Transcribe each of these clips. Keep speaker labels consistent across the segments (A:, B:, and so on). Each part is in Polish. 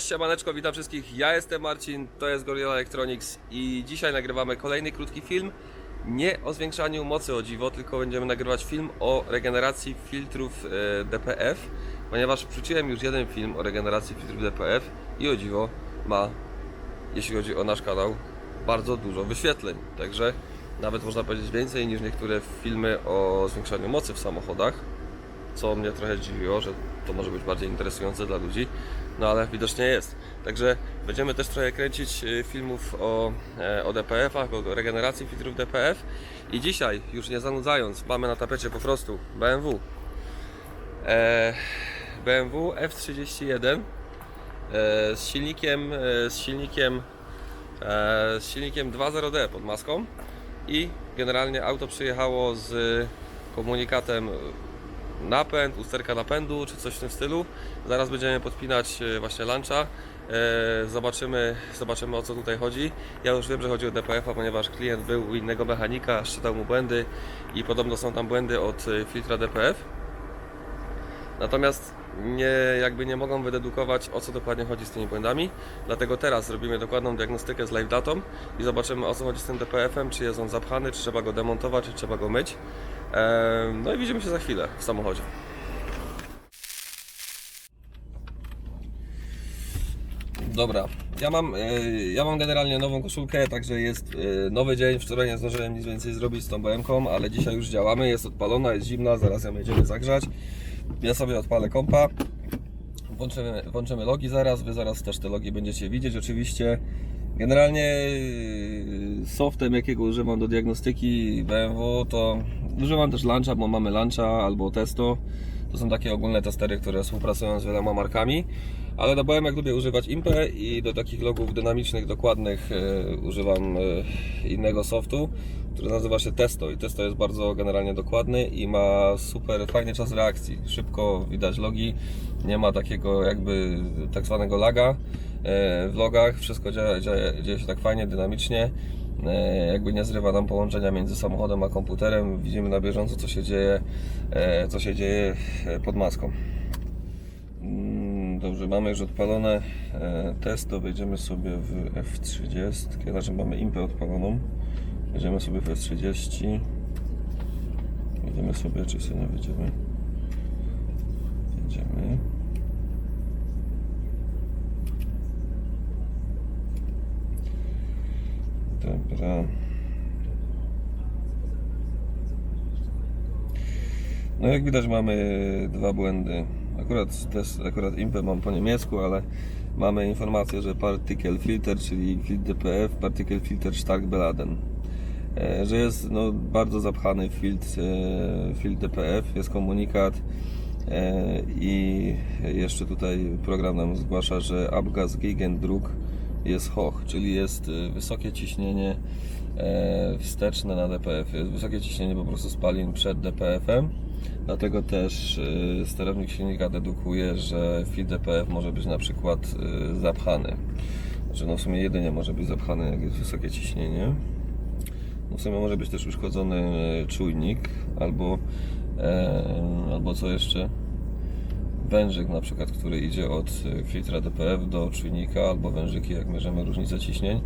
A: Cześć siemaneczko, witam wszystkich. Ja jestem Marcin, to jest Gorilla Electronics i dzisiaj nagrywamy kolejny krótki film. Nie o zwiększaniu mocy o dziwo, tylko będziemy nagrywać film o regeneracji filtrów e, DPF, ponieważ wrzuciłem już jeden film o regeneracji filtrów DPF i o dziwo ma, jeśli chodzi o nasz kanał, bardzo dużo wyświetleń. Także nawet można powiedzieć więcej niż niektóre filmy o zwiększaniu mocy w samochodach co mnie trochę zdziwiło, że to może być bardziej interesujące dla ludzi, no ale widocznie jest. Także będziemy też trochę kręcić y, filmów o, e, o DPF-ach, o regeneracji filtrów DPF i dzisiaj, już nie zanudzając, mamy na tapecie po prostu BMW. BMW F31 e, z silnikiem, e, z silnikiem, e, z silnikiem 2.0D pod maską i generalnie auto przyjechało z komunikatem napęd, usterka napędu czy coś w tym stylu. Zaraz będziemy podpinać e, właśnie luncha. E, Zobaczymy, zobaczymy o co tutaj chodzi. Ja już wiem, że chodzi o DPF-a, ponieważ klient był u innego mechanika, szczytał mu błędy i podobno są tam błędy od e, filtra DPF. Natomiast nie, jakby nie mogą wydedukować o co dokładnie chodzi z tymi błędami. Dlatego teraz zrobimy dokładną diagnostykę z live datą i zobaczymy o co chodzi z tym DPF-em, czy jest on zapchany, czy trzeba go demontować, czy trzeba go myć. No i widzimy się za chwilę w samochodzie. Dobra, ja mam, e, ja mam generalnie nową koszulkę, także jest e, nowy dzień. Wczoraj nie zdążyłem nic więcej zrobić z tą BM-ką, ale dzisiaj już działamy. Jest odpalona, jest zimna, zaraz ją będziemy zagrzać. Ja sobie odpalę kompa. Włączymy, włączymy logi zaraz, Wy zaraz też te logi będziecie widzieć oczywiście. Generalnie yy, softem jakiego używam do diagnostyki BMW to używam też Launcha, bo mamy Launcha albo Testo. To są takie ogólne testery, które współpracują z wieloma markami. Ale do BM lubię używać Impę i do takich logów dynamicznych, dokładnych yy, używam yy, innego softu, który nazywa się Testo. I Testo jest bardzo generalnie dokładny i ma super fajny czas reakcji. Szybko widać logi, nie ma takiego jakby tak zwanego laga e, w logach. Wszystko dzieje, dzieje, dzieje się tak fajnie, dynamicznie. E, Jakby nie zrywa nam połączenia między samochodem a komputerem. Widzimy na bieżąco, co się dzieje, e, co się dzieje e, pod maską. Mm, Dobrze, mamy już odpalone testo. Wejdziemy sobie w F30, znaczy mamy impę odpaloną. Wejdziemy sobie w F30. Wejdziemy sobie, czy sobie nie wejdziemy. Wejdziemy. No jak widać mamy dwa błędy. Akurat, też, akurat impę mam po niemiecku, ale mamy informację, że particle filter, czyli DPF, particle filter stark beladen. E, Że jest no, bardzo zapchany filtr, e, filtr DPF, jest komunikat e, i jeszcze tutaj program nam zgłasza, że Abgasgegendruck jest hoch, czyli jest e, wysokie ciśnienie e, wsteczne na DPF. Jest wysokie ciśnienie po prostu spalin przed DPF-em. Dlatego też e, sterownik silnika dedukuje, że filtr DPF może być na przykład e, zapchany. Znaczy no w sumie jedynie może być zapchany jak jest wysokie ciśnienie. No w sumie może być też uszkodzony czujnik albo, e, albo co jeszcze? Wężyk na przykład, który idzie od e, filtra DPF do czujnika albo wężyki, jak mierzymy różnicę ciśnień.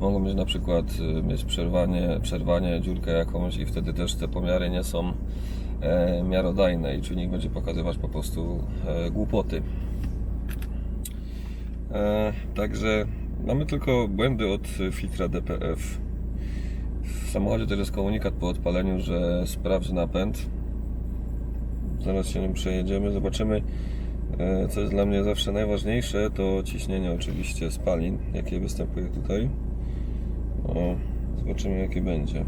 A: Mogą mieć na przykład e, mieć przerwanie, przerwanie, dziurkę jakąś i wtedy też te pomiary nie są e, miarodajne i czujnik będzie pokazywać po prostu głupoty. Także mamy tylko błędy od filtra DPF. W samochodzie też jest komunikat po odpaleniu, że sprawdź napęd. Zaraz się nim przejedziemy, zobaczymy. e, Co jest dla mnie zawsze najważniejsze, to ciśnienie oczywiście spalin, jakie występuje tutaj. O, zobaczymy jakie będzie.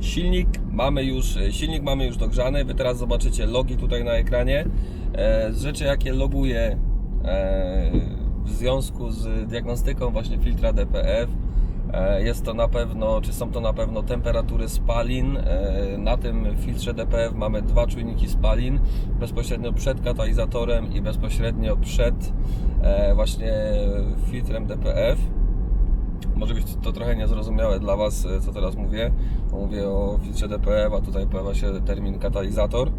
A: Silnik mamy już, silnik mamy już dogrzany. Wy teraz zobaczycie logi tutaj na ekranie. E, Z rzeczy jakie loguję e, w związku z diagnostyką właśnie filtra DPF e, jest to na pewno, czy są to na pewno temperatury spalin. E, Na tym filtrze DPF mamy dwa czujniki spalin, bezpośrednio przed katalizatorem i bezpośrednio przed e, właśnie filtrem DPF. Może być to trochę niezrozumiałe dla Was, co teraz mówię. Mówię o filtrze DPF, a tutaj pojawia się termin katalizator.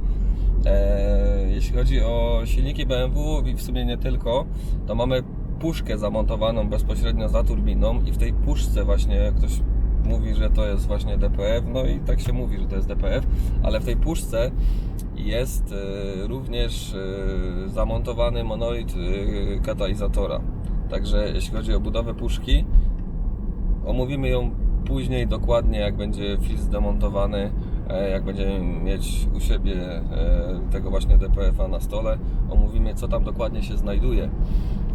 A: E, jeśli chodzi o silniki BMW i w sumie nie tylko, to mamy puszkę zamontowaną bezpośrednio za turbiną i w tej puszce właśnie ktoś mówi, że to jest właśnie DPF, no i tak się mówi, że to jest DPF, ale w tej puszce jest e, również e, zamontowany monolit e, katalizatora. Także jeśli chodzi o budowę puszki, omówimy ją później dokładnie, jak będzie filtr zdemontowany, jak będziemy mieć u siebie tego właśnie DPF-a na stole, omówimy co tam dokładnie się znajduje.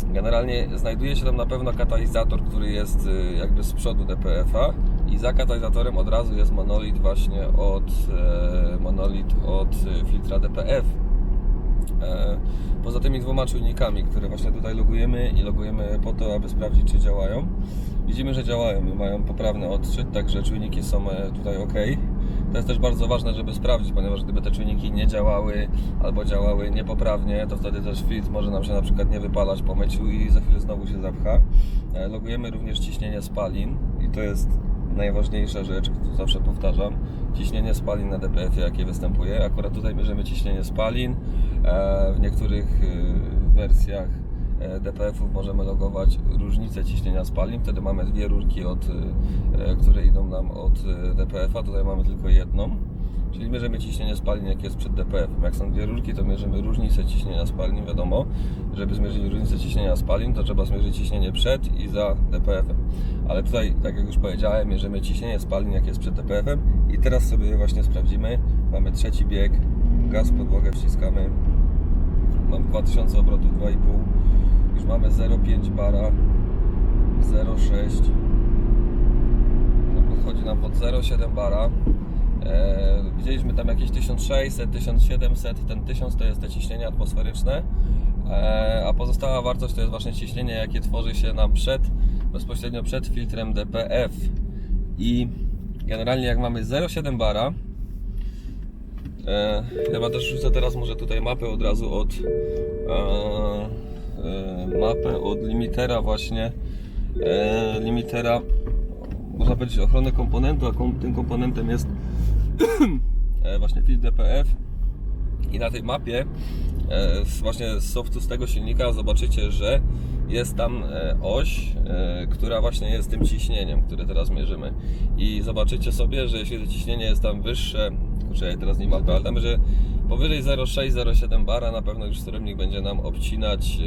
A: Generalnie znajduje się tam na pewno katalizator, który jest e, jakby z przodu DPF-a i za katalizatorem od razu jest monolit właśnie od e, monolit od e, filtra DPF. E, Poza tymi dwoma czujnikami, które właśnie tutaj logujemy i logujemy po to, aby sprawdzić, czy działają. Widzimy, że działają i mają poprawny odczyt, także czujniki są e, tutaj ok. To jest też bardzo ważne, żeby sprawdzić, ponieważ gdyby te czujniki nie działały albo działały niepoprawnie, to wtedy też filtr może nam się na przykład nie wypalać po myciu i za chwilę znowu się zapcha. E, Logujemy również ciśnienie spalin i to jest najważniejsza rzecz, którą zawsze powtarzam. Ciśnienie spalin na DPF-ie, jakie występuje. Akurat tutaj mierzymy ciśnienie spalin. E, W niektórych e, wersjach DPF-ów możemy logować różnicę ciśnienia spalin. Wtedy mamy dwie rurki, od, e, które idą nam od e, DPF-a. Tutaj mamy tylko jedną. Czyli mierzymy ciśnienie spalin, jakie jest przed DPF-em. Jak są dwie rurki, to mierzymy różnicę ciśnienia spalin. Wiadomo, żeby zmierzyć różnicę ciśnienia spalin, to trzeba zmierzyć ciśnienie przed i za DPF-em. Ale tutaj, tak jak już powiedziałem, mierzymy ciśnienie spalin, jakie jest przed DPF-em. I teraz sobie je właśnie sprawdzimy. Mamy trzeci bieg, gaz podłogę wciskamy. Mam 2000 obrotów 2,5. Już mamy 0,5 bara, 0,6. No, podchodzi nam pod 0,7 bara. E, widzieliśmy tam jakieś 1600, 1700, ten 1000 to jest te ciśnienie atmosferyczne, e, a pozostała wartość to jest właśnie ciśnienie, jakie tworzy się nam przed, bezpośrednio przed filtrem DPF. I generalnie jak mamy 0,7 bara, e, chyba też rzucę teraz może tutaj mapę od razu od e, mapę od limitera właśnie e, limitera można powiedzieć ochrony komponentu, a tym komponentem jest e, właśnie filtr DPF i na tej mapie e, właśnie z softu z tego silnika zobaczycie, że jest tam e, oś, e, która właśnie jest tym ciśnieniem, które teraz mierzymy i zobaczycie sobie, że jeśli to ciśnienie jest tam wyższe, kurczę ja teraz nie mapy, ale tam, że powyżej 0,6-0,7 bara na pewno już sterownik będzie nam obcinać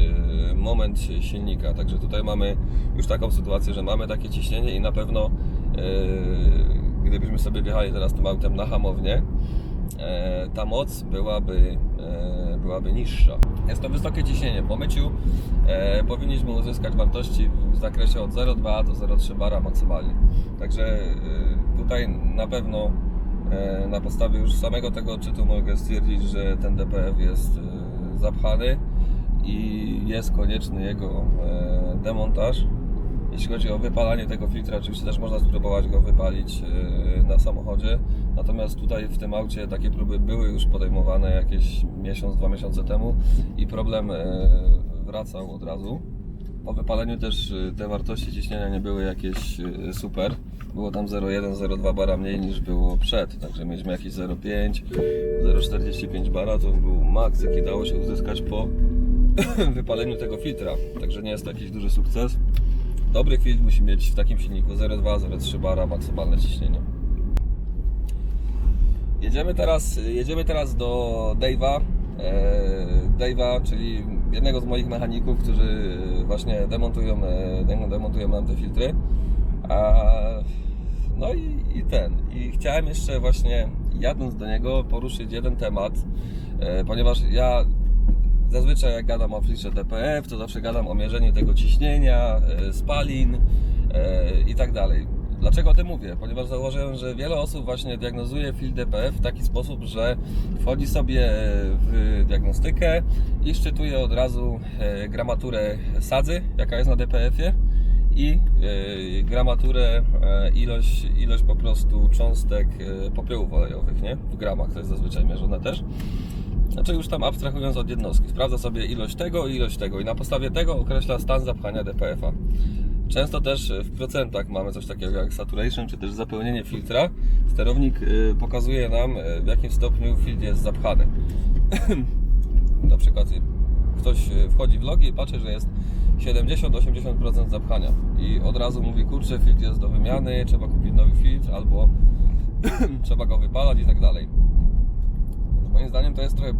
A: e, moment silnika, także tutaj mamy już taką sytuację, że mamy takie ciśnienie i na pewno gdybyśmy sobie wjechali teraz tym autem na hamownię, ta moc byłaby, byłaby niższa. Jest to wysokie ciśnienie. Po myciu e, powinniśmy uzyskać wartości w zakresie od 0,2 do 0,3 bara maksymalnie. Także e, tutaj na pewno e, na podstawie już samego tego odczytu mogę stwierdzić, że ten DPF jest e, zapchany i jest konieczny jego e, demontaż. Jeśli chodzi o wypalanie tego filtra, oczywiście też można spróbować go wypalić e, na samochodzie. Natomiast tutaj w tym aucie takie próby były już podejmowane jakieś miesiąc, dwa miesiące temu i problem e, wracał od razu. Po wypaleniu też e, te wartości ciśnienia nie były jakieś super. Było tam 0,1, 0,2 bara mniej niż było przed. Także mieliśmy jakieś 0,5, 0,45 bara. To był maks, jaki dało się uzyskać po wypaleniu tego filtra. Także nie jest to jakiś duży sukces. Dobry filtr musi mieć w takim silniku 0,2, 0,3 bara maksymalne ciśnienie. Jedziemy teraz, jedziemy teraz do Dave'a. E, Dave'a, czyli jednego z moich mechaników, którzy właśnie demontują, e, dem- demontują nam te filtry. No i, i ten. I chciałem jeszcze właśnie jadąc do niego poruszyć jeden temat, e, ponieważ ja Zazwyczaj jak gadam o filtrze DPF, to zawsze gadam o mierzeniu tego ciśnienia, e, spalin e, i tak dalej. Dlaczego o tym mówię? Ponieważ zauważyłem, że wiele osób właśnie diagnozuje filtr DPF w taki sposób, że wchodzi sobie w diagnostykę i szczytuje od razu e, gramaturę sadzy, jaka jest na DPF-ie i e, gramaturę, e, ilość, ilość po prostu cząstek e, popiołów olejowych, nie? W gramach to jest zazwyczaj mierzone też. Znaczy już tam abstrahując od jednostki, sprawdza sobie ilość tego i ilość tego i na podstawie tego określa stan zapchania DPF-a. Często też w procentach mamy coś takiego jak saturation, czy też zapełnienie filtra. Sterownik y, pokazuje nam y, w jakim stopniu filtr jest zapchany. na przykład ktoś wchodzi w logi i patrzy, że jest 70-80% zapchania i od razu mówi, kurczę, filtr jest do wymiany, trzeba kupić nowy filtr albo trzeba go wypalać i tak dalej. Moim zdaniem to jest trochę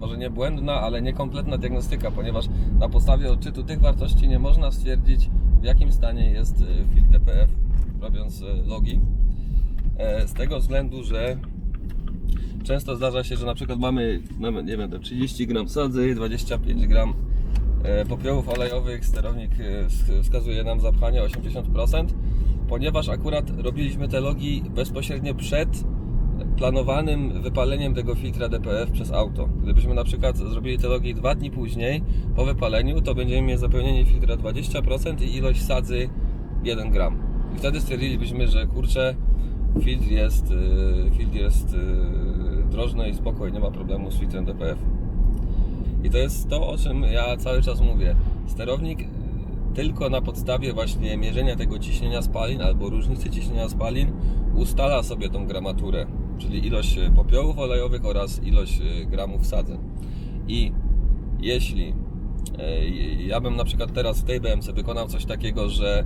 A: może nie błędna, ale niekompletna diagnostyka, ponieważ na podstawie odczytu tych wartości nie można stwierdzić w jakim stanie jest e, filtr DPF robiąc e, logi. E, Z tego względu, że często zdarza się, że na przykład mamy, nie wiem, tam 30 gram sadzy, 25 gram popiołów olejowych, sterownik wsk- wskazuje nam zapchanie 80%, ponieważ akurat robiliśmy te logi bezpośrednio przed planowanym wypaleniem tego filtra DPF przez auto. Gdybyśmy na przykład zrobili te logi dwa dni później po wypaleniu, to będziemy mieli zapełnienie filtra 20% i ilość sadzy 1 gram. I wtedy stwierdzilibyśmy, że kurczę, filtr jest, yy, filtr jest yy, drożny i spokój, nie ma problemu z filtrem DPF. I to jest to, o czym ja cały czas mówię. Sterownik y, tylko na podstawie właśnie mierzenia tego ciśnienia spalin albo różnicy ciśnienia spalin ustala sobie tą gramaturę, czyli ilość y, popiołów olejowych oraz ilość y, gramów sadzy. I jeśli y, ja bym na przykład teraz w tej BMC wykonał coś takiego, że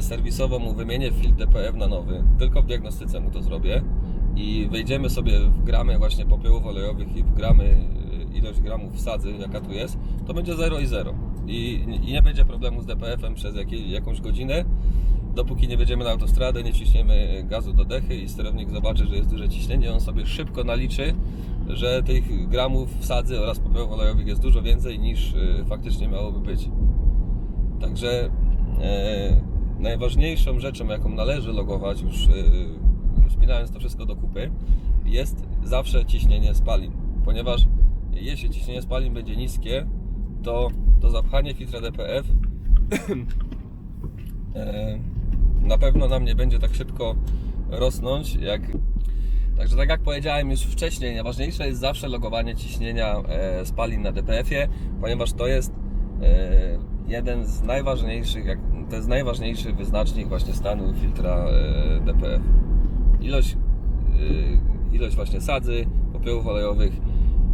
A: serwisowo mu wymienię filtr DPF na nowy, tylko w diagnostyce mu to zrobię i wejdziemy sobie w gramy właśnie popiołów olejowych i w gramy ilość gramów sadzy, jaka tu jest, to będzie 0 i 0. I, I nie będzie problemu z DPF-em przez jakie, jakąś godzinę, dopóki nie wjedziemy na autostradę, nie ciśniemy gazu do dechy i sterownik zobaczy, że jest duże ciśnienie, on sobie szybko naliczy, że tych gramów sadzy oraz popiołów olejowych jest dużo więcej niż y, faktycznie miałoby być. Także e, najważniejszą rzeczą, jaką należy logować, już e, spinając to wszystko do kupy, jest zawsze ciśnienie spalin. Ponieważ jeśli ciśnienie spalin będzie niskie, to to zapchanie filtra DPF e, na pewno nam nie będzie tak szybko rosnąć, jak Także tak jak powiedziałem już wcześniej, najważniejsze jest zawsze logowanie ciśnienia e, spalin na DPF-ie, ponieważ to jest e, jeden z najważniejszych, to jest najważniejszy wyznacznik właśnie stanu filtra e, DPF. Ilość, ilość właśnie sadzy, popiołów olejowych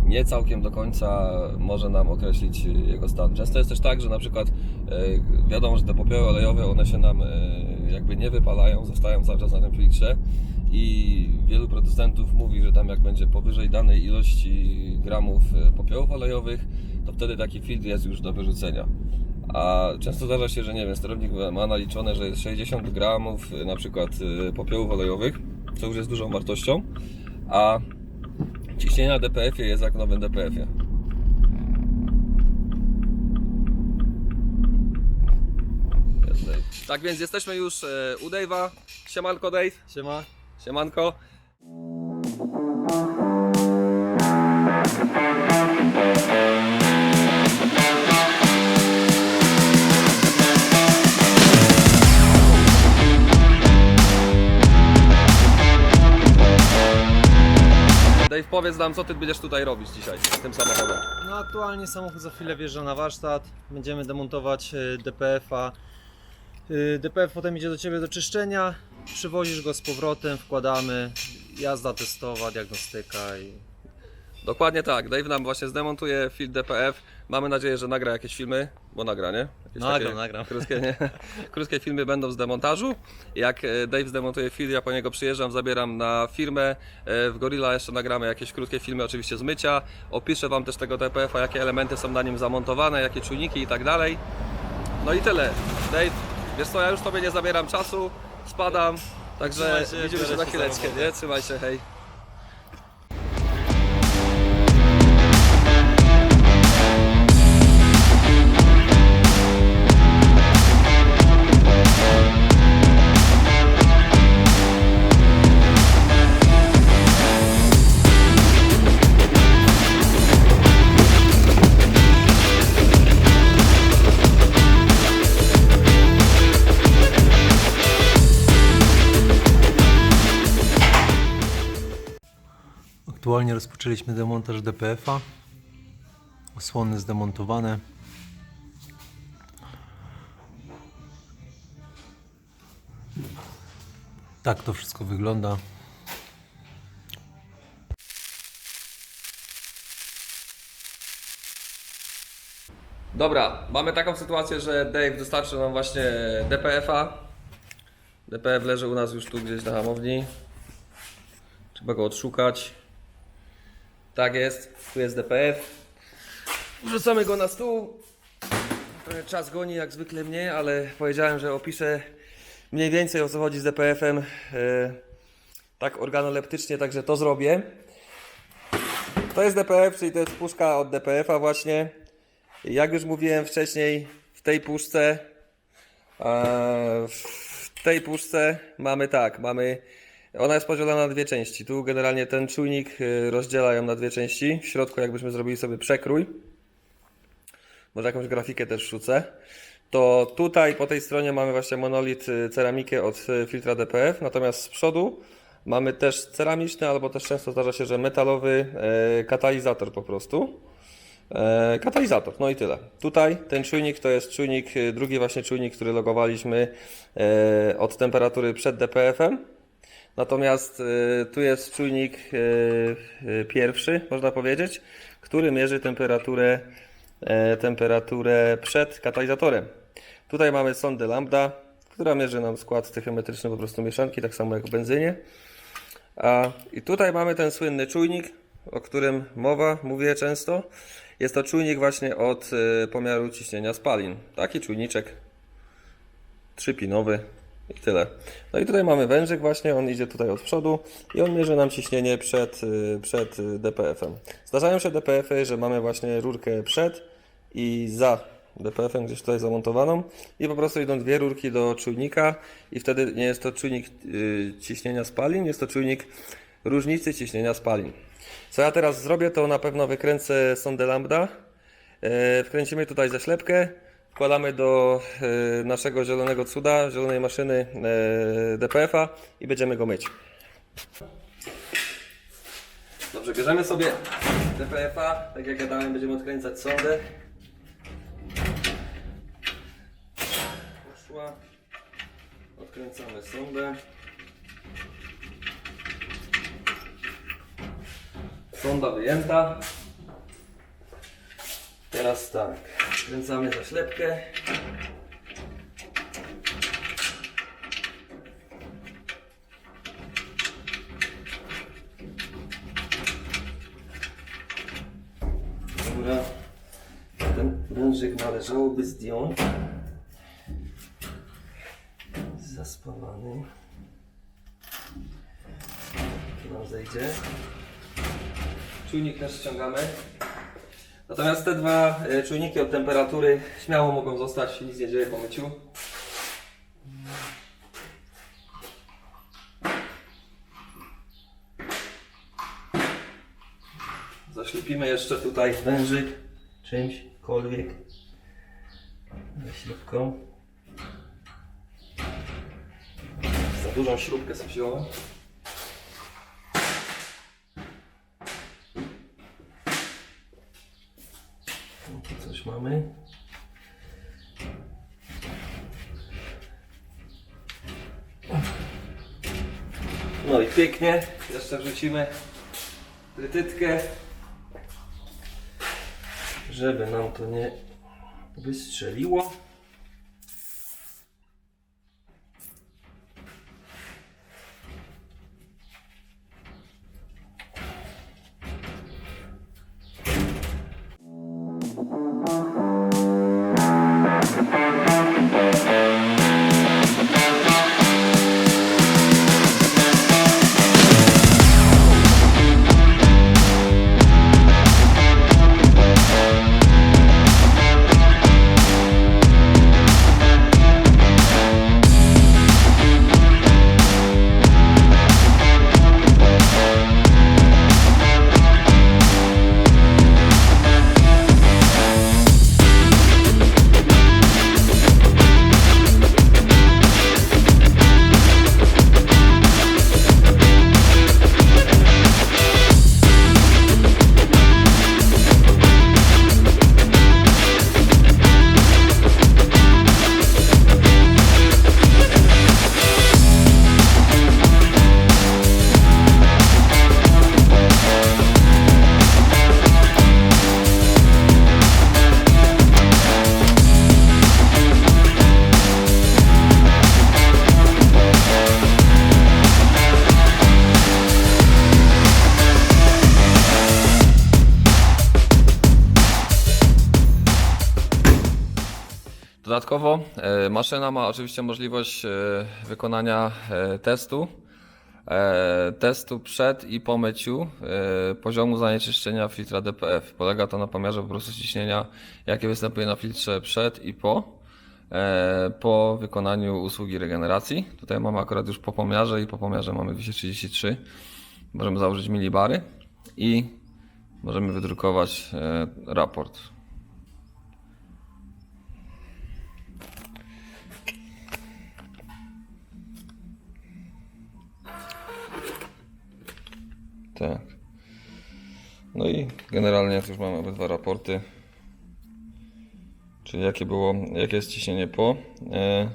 A: nie całkiem do końca może nam określić jego stan. Często jest też tak, że na przykład wiadomo, że te popioły olejowe one się nam jakby nie wypalają, zostają cały czas na tym filtrze i wielu producentów mówi, że tam jak będzie powyżej danej ilości gramów e, popiołów olejowych, to wtedy taki filtr jest już do wyrzucenia. A często zdarza się, że nie wiem, sterownik ma naliczone, że jest 60 gramów e, na przykład e, popiołów olejowych, co już jest dużą wartością, a ciśnienie na DPF-ie jest jak nowym DPF-ie. Jest Dave. Tak więc jesteśmy już e, u Dave'a. Siemanko Dave.
B: Siema.
A: Siemanko. Dave, powiedz nam, co ty będziesz tutaj robić dzisiaj z tym samochodem.
B: No aktualnie samochód za chwilę wjeżdża na warsztat. Będziemy demontować e, DPF-a. E, DPF potem idzie do Ciebie do czyszczenia. Przywozisz go z powrotem, wkładamy. Jazda testowa, diagnostyka i
A: Dokładnie tak. Dave nam właśnie zdemontuje filtr DPF. Mamy nadzieję, że nagra jakieś filmy, bo nagra, nie? Jakieś
B: Nagram, nagram.
A: Krótkie, nie? krótkie filmy będą z demontażu. Jak e, Dave zdemontuje filtr, ja po niego przyjeżdżam, zabieram na firmę. E, W Gorilla jeszcze nagramy jakieś krótkie filmy, oczywiście z mycia. Opiszę Wam też tego DPF-a, jakie elementy są na nim zamontowane, jakie czujniki i tak dalej. No i tyle. Dave, wiesz co, ja już Tobie nie zabieram czasu, spadam. Także
B: Trzymaj się,
A: widzimy się
B: biorę
A: za
B: się
A: chwileczkę, nie? Trzymaj się, hej.
B: Aktualnie rozpoczęliśmy demontaż DPF-a. Osłony zdemontowane. Tak to wszystko wygląda.
A: Dobra, mamy taką sytuację, że Dave dostarczył nam właśnie DPF-a. DPF leży u nas już tu gdzieś na hamowni. Trzeba go odszukać. Tak jest, tu jest DPF. Wrzucamy go na stół. Czas goni jak zwykle mnie, ale powiedziałem, że opiszę mniej więcej o co chodzi z DPF-em. e, Tak organoleptycznie, także to zrobię. To jest DPF, czyli to jest puszka od DPF-a właśnie. Jak już mówiłem wcześniej, w tej puszce e, w tej puszce mamy tak, mamy ona jest podzielona na dwie części. Tu generalnie ten czujnik e, rozdziela ją na dwie części. W środku jakbyśmy zrobili sobie przekrój. Może jakąś grafikę też wrzucę. To tutaj po tej stronie mamy właśnie monolit y, ceramikę od y, filtra DPF, natomiast z przodu mamy też ceramiczny, albo też często zdarza się, że metalowy katalizator po prostu. E, katalizator, no i tyle. Tutaj ten czujnik to jest czujnik, y, drugi właśnie czujnik, który logowaliśmy e, od temperatury przed DPF-em. Natomiast y, tu jest czujnik y, y, pierwszy, można powiedzieć, który mierzy temperaturę, e, temperaturę przed katalizatorem. Tutaj mamy sondę lambda, która mierzy nam skład stychiometryczny po prostu mieszanki, tak samo jak w benzynie. A, I tutaj mamy ten słynny czujnik, o którym mowa, mówię często. Jest to czujnik właśnie od y, pomiaru ciśnienia spalin. Taki czujniczek trzypinowy i tyle. No i tutaj mamy wężyk właśnie, on idzie tutaj od przodu i on mierzy nam ciśnienie przed, y, przed y, DPF-em. Zdarzają się DPF-y, że mamy właśnie rurkę przed i za DPF-em gdzieś tutaj zamontowaną i po prostu idą dwie rurki do czujnika i wtedy nie jest to czujnik y, ciśnienia spalin, jest to czujnik różnicy ciśnienia spalin. Co ja teraz zrobię, to na pewno wykręcę sondę lambda, E, Wkręcimy tutaj zaślepkę, wkładamy do e, naszego zielonego cuda, zielonej maszyny e, DPF-a i będziemy go myć. Dobrze, bierzemy sobie DPF-a, tak jak gadałem, będziemy odkręcać sondę. Poszła. Odkręcamy sondę. Sonda wyjęta. Teraz tak, kręcamy zaślepkę. Dobra, ten wężyk należałoby zdjąć. Zaspawany. Tu nam zejdzie. Czujnik też ściągamy. Natomiast te dwa e, czujniki od temperatury śmiało mogą zostać, nic nie dzieje po myciu. Zaślepimy jeszcze tutaj wężyk czymśkolwiek śrubką. Za dużą śrubkę sobie wziąłem. Tu coś mamy. No i pięknie. Jeszcze wrzucimy trytytkę, żeby nam to nie wystrzeliło. Dodatkowo e, maszyna ma oczywiście możliwość e, wykonania e, testu. Testu przed i po myciu poziomu zanieczyszczenia filtra DPF. Polega to na pomiarze po prostu ciśnienia, jakie występuje na filtrze przed i po. Po wykonaniu usługi regeneracji. Tutaj mamy akurat już po pomiarze i po pomiarze mamy 233. Możemy założyć milibary i możemy wydrukować raport. Tak. No i generalnie tu już mamy obydwa raporty. Czyli jakie było, jakie jest ciśnienie po, e,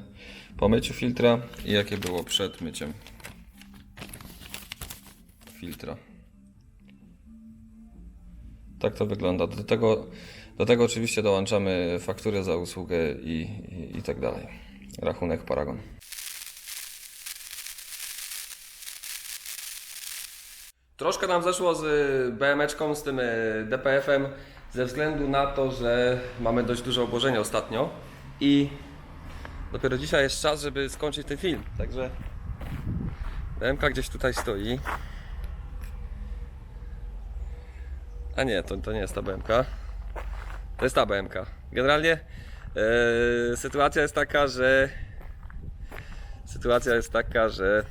A: po myciu filtra i jakie było przed myciem filtra. Tak to wygląda. Do tego, do tego oczywiście dołączamy fakturę za usługę i, i, i tak dalej. Rachunek Paragon. Troszkę nam zeszło z BM-eczką, z tym e, DPF-em, ze względu na to, że mamy dość duże obłożenie ostatnio i dopiero dzisiaj jest czas, żeby skończyć ten film. Także BMK gdzieś tutaj stoi. A nie, to, to nie jest ta BMK. To jest ta BMK. Generalnie e, sytuacja jest taka, że sytuacja jest taka, że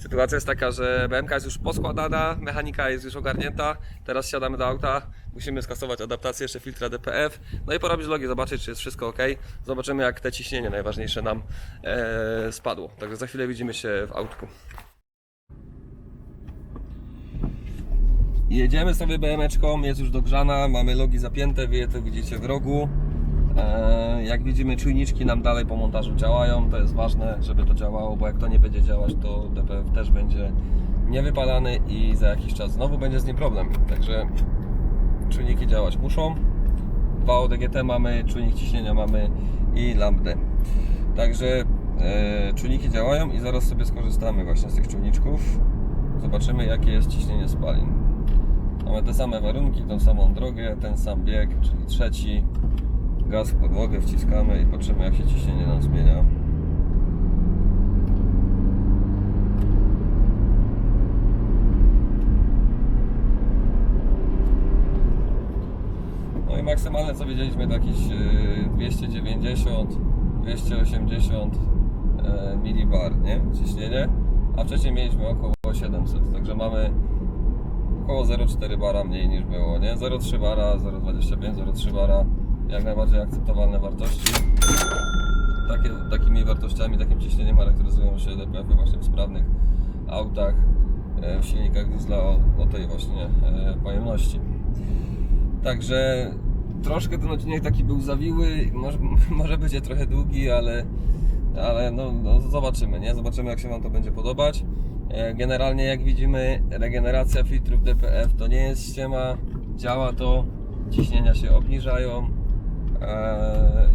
A: Sytuacja jest taka, że BMK jest już poskładana, mechanika jest już ogarnięta, teraz siadamy do auta, musimy skasować adaptację jeszcze filtra DPF, no i porobić logi, zobaczyć czy jest wszystko ok. Zobaczymy jak te ciśnienie najważniejsze nam e, spadło. Także za chwilę widzimy się w autku. Jedziemy sobie BM-eczką, jest już dogrzana, mamy logi zapięte, wy je to widzicie w rogu. E, Jak widzimy czujniczki nam dalej po montażu działają, to jest ważne, żeby to działało, bo jak to nie będzie działać, to DPF też będzie niewypalany i za jakiś czas znowu będzie z nim problem. Także czujniki działać muszą. Dwa ODGT mamy, czujnik ciśnienia mamy i lambdę. Także e, czujniki działają i zaraz sobie skorzystamy właśnie z tych czujniczków. Zobaczymy jakie jest ciśnienie spalin. Mamy te same warunki, tą samą drogę, ten sam bieg, czyli trzeci. Gaz w podłogę wciskamy i patrzymy jak się ciśnienie nam zmienia. No i maksymalne co wiedzieliśmy to jakieś e, 290, 280 e, milibar, nie? Ciśnienie, a wcześniej mieliśmy około 700, także mamy około 0,4 bara mniej niż było, nie? 0,3 bara, 0,25, 0,3 bara, jak najbardziej akceptowalne wartości. Takie, takimi wartościami, takim ciśnieniem charakteryzują się DPF-y właśnie w sprawnych autach, e, w silnikach diesla o, o tej właśnie e, pojemności. Także troszkę ten odcinek taki był zawiły, może, może będzie trochę długi, ale, ale no, no zobaczymy, nie? Zobaczymy jak się Wam to będzie podobać. E, Generalnie jak widzimy regeneracja filtrów DPF to nie jest ściema, działa to, ciśnienia się obniżają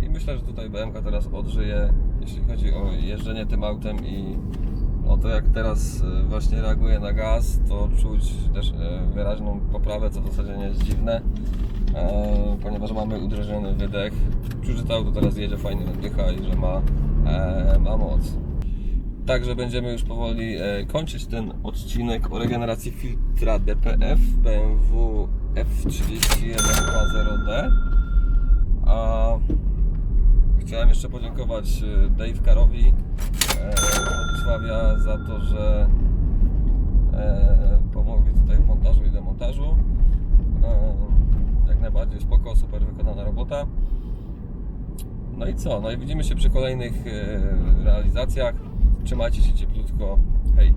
A: i myślę, że tutaj BMK teraz odżyje jeśli chodzi o jeżdżenie tym autem i o to jak teraz e, właśnie reaguje na gaz, to czuć też e, wyraźną poprawę, co w zasadzie nie jest dziwne, e, ponieważ mamy udrożniony wydech. Czuć, że to auto teraz jedzie fajnie, oddycha i że ma, ma moc. Także będziemy już powoli kończyć ten odcinek o regeneracji filtra DPF BMW F31K0D. A chciałem jeszcze podziękować e, Dave Karowi e, z Władysławia za to, że e, pomogli tutaj w montażu i demontażu. Jak najbardziej spoko, super wykonana robota. No i co? No i widzimy się przy kolejnych realizacjach. Trzymajcie się cieplutko. Hej.